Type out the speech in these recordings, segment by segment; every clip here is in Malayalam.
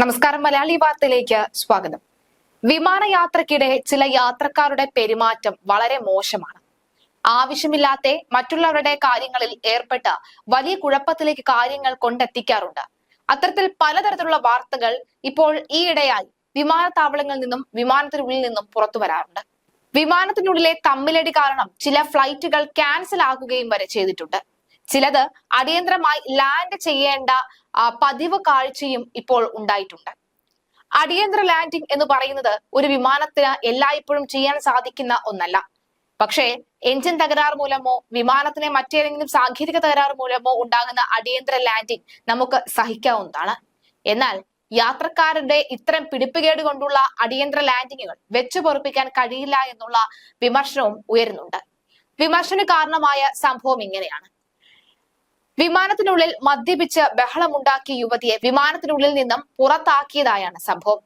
നമസ്കാരം മലയാളി വാർത്തയിലേക്ക് സ്വാഗതം. വിമാനയാത്രക്കിടെ ചില യാത്രക്കാരുടെ പെരുമാറ്റം വളരെ മോശമാണ്. ആവശ്യമില്ലാത്ത മറ്റുള്ളവരുടെ കാര്യങ്ങളിൽ ഏർപ്പെട്ട് വലിയ കുഴപ്പത്തിലേക്ക് കാര്യങ്ങൾ കൊണ്ടെത്തിക്കാറുണ്ട്. അത്തരത്തിൽ പലതരത്തിലുള്ള വാർത്തകൾ ഇപ്പോൾ ഈയിടെയായി വിമാനത്താവളങ്ങളിൽ നിന്നും വിമാനത്തിനുള്ളിൽ നിന്നും പുറത്തു വരാറുണ്ട്. വിമാനത്തിനുള്ളിലെ തമ്മിലടി കാരണം ചില ഫ്ലൈറ്റുകൾ ക്യാൻസൽ ആകുകയും വരെ ചെയ്തിട്ടുണ്ട്. ചിലത് അടിയന്തരമായി ലാൻഡ് ചെയ്യേണ്ട പതിവ് കാഴ്ചയും ഇപ്പോൾ ഉണ്ടായിട്ടുണ്ട്. അടിയന്തര ലാൻഡിംഗ് എന്ന് പറയുന്നത് ഒരു വിമാനത്തിന് എല്ലായ്പ്പോഴും ചെയ്യാൻ സാധിക്കുന്ന ഒന്നല്ല. പക്ഷേ എഞ്ചിൻ തകരാർ മൂലമോ വിമാനത്തിലെ മറ്റേതെങ്കിലും സാങ്കേതിക തകരാർ മൂലമോ ഉണ്ടാകുന്ന അടിയന്തര ലാൻഡിംഗ് നമുക്ക് സഹിക്കാവുന്നതാണ്. എന്നാൽ യാത്രക്കാരുടെ ഇത്തരം പിടിപ്പുകേട് കൊണ്ടുള്ള അടിയന്തര ലാൻഡിങ്ങുകൾ വെച്ചു പൊറപ്പിക്കാൻ കഴിയില്ല എന്നുള്ള വിമർശനവും ഉയരുന്നുണ്ട്. വിമർശന കാരണമായ സംഭവം ഇങ്ങനെയാണ്. വിമാനത്തിനുള്ളിൽ മദ്യപിച്ച് ബഹളമുണ്ടാക്കിയ യുവതിയെ വിമാനത്തിനുള്ളിൽ നിന്നും പുറത്താക്കിയതായാണ് സംഭവം.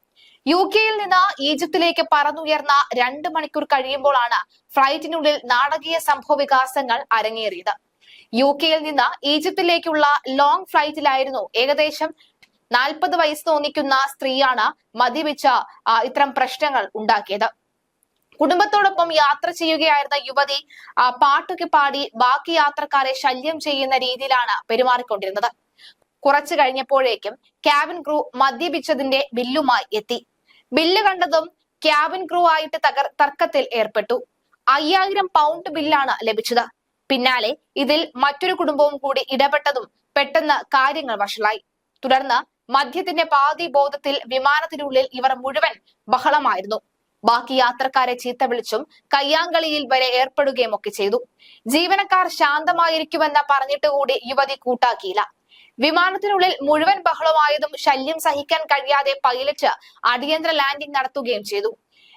യു കെയിൽ നിന്ന് ഈജിപ്തിലേക്ക് പറന്നുയർന്ന രണ്ട് മണിക്കൂർ കഴിയുമ്പോഴാണ് ഫ്ലൈറ്റിനുള്ളിൽ നാടകീയ സംഭവ വികാസങ്ങൾ അരങ്ങേറിയത്. യു കെയിൽ നിന്ന് ഈജിപ്തിലേക്കുള്ള ലോങ് ഫ്ലൈറ്റിലായിരുന്നു ഏകദേശം നാൽപ്പത് വയസ്സ് തോന്നിക്കുന്ന സ്ത്രീയാണ് മദ്യപിച്ച ഇത്തരം പ്രശ്നങ്ങൾ ഉണ്ടാക്കിയത്. കുടുംബത്തോടൊപ്പം യാത്ര ചെയ്യുകയായിരുന്ന യുവതി പാട്ടൊക്കെ പാടി ബാക്കി യാത്രക്കാരെ ശല്യം ചെയ്യുന്ന രീതിയിലാണ് പെരുമാറിക്കൊണ്ടിരുന്നത്. കുറച്ചു കഴിഞ്ഞപ്പോഴേക്കും ക്യാബിൻ ക്രൂ മദ്യപിച്ചതിന്റെ ബില്ലുമായി എത്തി. ബില്ല് കണ്ടതും ക്യാബിൻ ക്രൂ ആയിട്ട് തകർ തർക്കത്തിൽ ഏർപ്പെട്ടു. അയ്യായിരം പൗണ്ട് ബില്ലാണ് ലഭിച്ചത്. പിന്നാലെ ഇതിൽ മറ്റൊരു കുടുംബവും കൂടി ഇടപെട്ടതും പെട്ടെന്ന് കാര്യങ്ങൾ വഷളായി. തുടർന്ന് മദ്യത്തിന്റെ പാതി ബോധത്തിൽ വിമാനത്തിനുള്ളിൽ ഇവർ മുഴുവൻ ബഹളമായിരുന്നു. ബാക്കി യാത്രക്കാരെ ചീത്ത വിളിച്ചും കയ്യാങ്കളിയിൽ വരെ ഏർപ്പെടുകയും ഒക്കെ ചെയ്തു. ജീവനക്കാർ ശാന്തമായിരിക്കുമെന്ന് പറഞ്ഞിട്ട് കൂടി യുവതി കൂട്ടാക്കിയില്ല. വിമാനത്തിനുള്ളിൽ മുഴുവൻ ബഹളമായതും ശല്യം സഹിക്കാൻ കഴിയാതെ പൈലറ്റ് അടിയന്തര ലാൻഡിംഗ് നടത്തുകയും ചെയ്തു.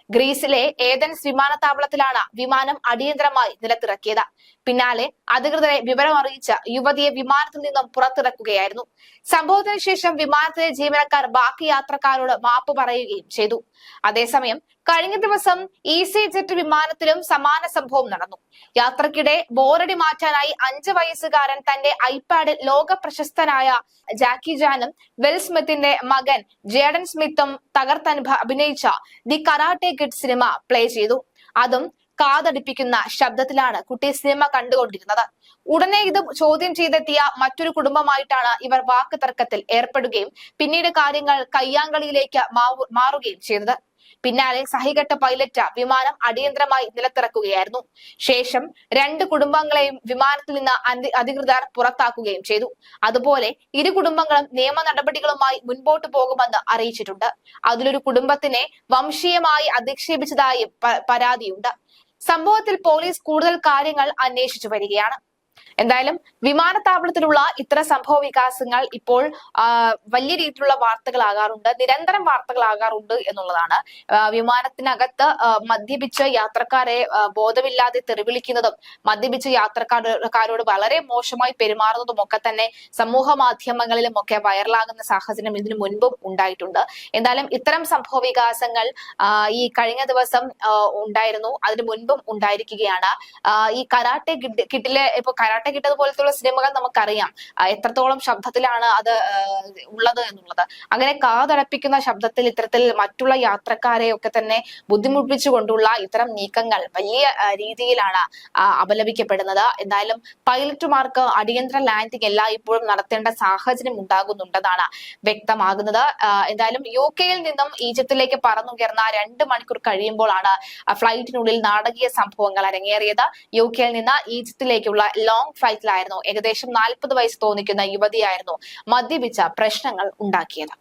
ഗ്രീസിലെ ഏതൻസ് വിമാനത്താവളത്തിലാണ് വിമാനം അടിയന്തരമായി നിലത്തിറക്കിയത്. പിന്നാലെ അധികൃതരെ വിവരം അറിയിച്ച യുവതിയെ വിമാനത്തിൽ നിന്നും പുറത്തിറക്കുകയായിരുന്നു. സംഭവത്തിന് ശേഷം വിമാനത്തിലെ ജീവനക്കാർ ബാക്കി യാത്രക്കാരോട് മാപ്പ് പറയുകയും ചെയ്തു. അതേസമയം കഴിഞ്ഞ ദിവസം ഈസി ജെറ്റ് വിമാനത്തിലും സമാന സംഭവം നടന്നു. യാത്രക്കിടെ ബോറടി മാറ്റാനായി അഞ്ച് വയസ്സുകാരൻ തന്റെ ഐപാഡിൽ ലോക പ്രശസ്തനായ ജാക്കി ജാനും വെൽ സ്മിത്തിന്റെ മകൻ ജേഡൻ സ്മിത്തും തകർത്തനുഭ അഭിനയിച്ച ദി കരാട്ടെ കിഡ് സിനിമ പ്ലേ ചെയ്തു. അതും കാതടിപ്പിക്കുന്ന ശബ്ദത്തിലാണ് കുട്ടി സിനിമ കണ്ടുകൊണ്ടിരുന്നത്. ഉടനെ ഇത് ചോദ്യം ചെയ്തെത്തിയ മറ്റൊരു കുടുംബമായിട്ടാണ് ഇവർ വാക്ക് തർക്കത്തിൽ ഏർപ്പെടുകയും പിന്നീട് കാര്യങ്ങൾ കയ്യാങ്കളിയിലേക്ക് മാറുകയും ചെയ്തത്. പിന്നാലെ സഹികെട്ട പൈലറ്റ് വിമാനം അടിയന്തരമായി നിലത്തിറക്കുകയായിരുന്നു. ശേഷം രണ്ട് കുടുംബങ്ങളെയും വിമാനത്തിൽ നിന്ന് അധികൃതർ പുറത്താക്കുകയും ചെയ്തു. അതുപോലെ ഇരു കുടുംബങ്ങളും നിയമ നടപടികളുമായി മുൻപോട്ട് പോകുമെന്ന് അറിയിച്ചിട്ടുണ്ട്. അതിലൊരു കുടുംബത്തിനെ വംശീയമായി അധിക്ഷേപിച്ചതായും പരാതിയുണ്ട്. സംഭവത്തിൽ പോലീസ് കൂടുതൽ കാര്യങ്ങൾ അന്വേഷിച്ചു വരികയാണ്. എന്തായാലും വിമാനത്താവളത്തിലുള്ള ഇത്തരം സംഭവ വികാസങ്ങൾ ഇപ്പോൾ വലിയ രീതിയിലുള്ള വാർത്തകളാകാറുണ്ട് നിരന്തരം വാർത്തകളാകാറുണ്ട് എന്നുള്ളതാണ്. വിമാനത്തിനകത്ത് മദ്യപിച്ച് യാത്രക്കാരെ ബോധമില്ലാതെ തെറിവിളിക്കുന്നതും മദ്യപിച്ച് യാത്രക്കാരോട് വളരെ മോശമായി പെരുമാറുന്നതും ഒക്കെ തന്നെ സമൂഹ മാധ്യമങ്ങളിലും ഒക്കെ വൈറലാകുന്ന സാഹചര്യം ഇതിനു മുൻപും ഉണ്ടായിട്ടുണ്ട്. എന്തായാലും ഇത്തരം സംഭവ വികാസങ്ങൾ ഈ കഴിഞ്ഞ ദിവസം ഉണ്ടായിരുന്നു അതിനു മുൻപും ഉണ്ടായിരിക്കുകയാണ്. ഈ കരാട്ടെ കിഡ് കിഡിലെ ഇപ്പൊ കരാട്ടെ കിട്ടത് സിനിമകൾ നമുക്കറിയാം. എത്രത്തോളം ശബ്ദത്തിലാണ് അത് ഉള്ളത് എന്നുള്ളത്. അങ്ങനെ കാതടപ്പിക്കുന്ന ശബ്ദത്തിൽ ഇത്തരത്തിൽ മറ്റുള്ള യാത്രക്കാരെ ഒക്കെ തന്നെ ബുദ്ധിമുട്ടിച്ചുകൊണ്ടുള്ള ഇത്തരം നീക്കങ്ങൾ വലിയ രീതിയിലാണ് അപലപിക്കപ്പെടുന്നത്. എന്തായാലും പൈലറ്റുമാർക്ക് അടിയന്തര ലാൻഡിംഗ് എല്ലായ്പ്പോഴും നടത്തേണ്ട സാഹചര്യം ഉണ്ടാകുന്നുണ്ടെന്നാണ് വ്യക്തമാകുന്നത്. എന്തായാലും യു കെയിൽ നിന്നും ഈജിപ്തിലേക്ക് പറന്നുയർന്ന രണ്ട് മണിക്കൂർ കഴിയുമ്പോഴാണ് ഫ്ലൈറ്റിനുള്ളിൽ നാടകീയ സംഭവങ്ങൾ അരങ്ങേറിയത്. യു കെയിൽ നിന്ന് ഈജിപ്തിലേക്കുള്ള ലോങ് ഫ്ലൈറ്റിലായിരുന്നു ഏകദേശം നാൽപ്പത് വയസ്സ് തോന്നിക്കുന്ന യുവതിയായിരുന്നു മദ്യപിച്ച പ്രശ്നങ്ങൾ ഉണ്ടാക്കിയത്.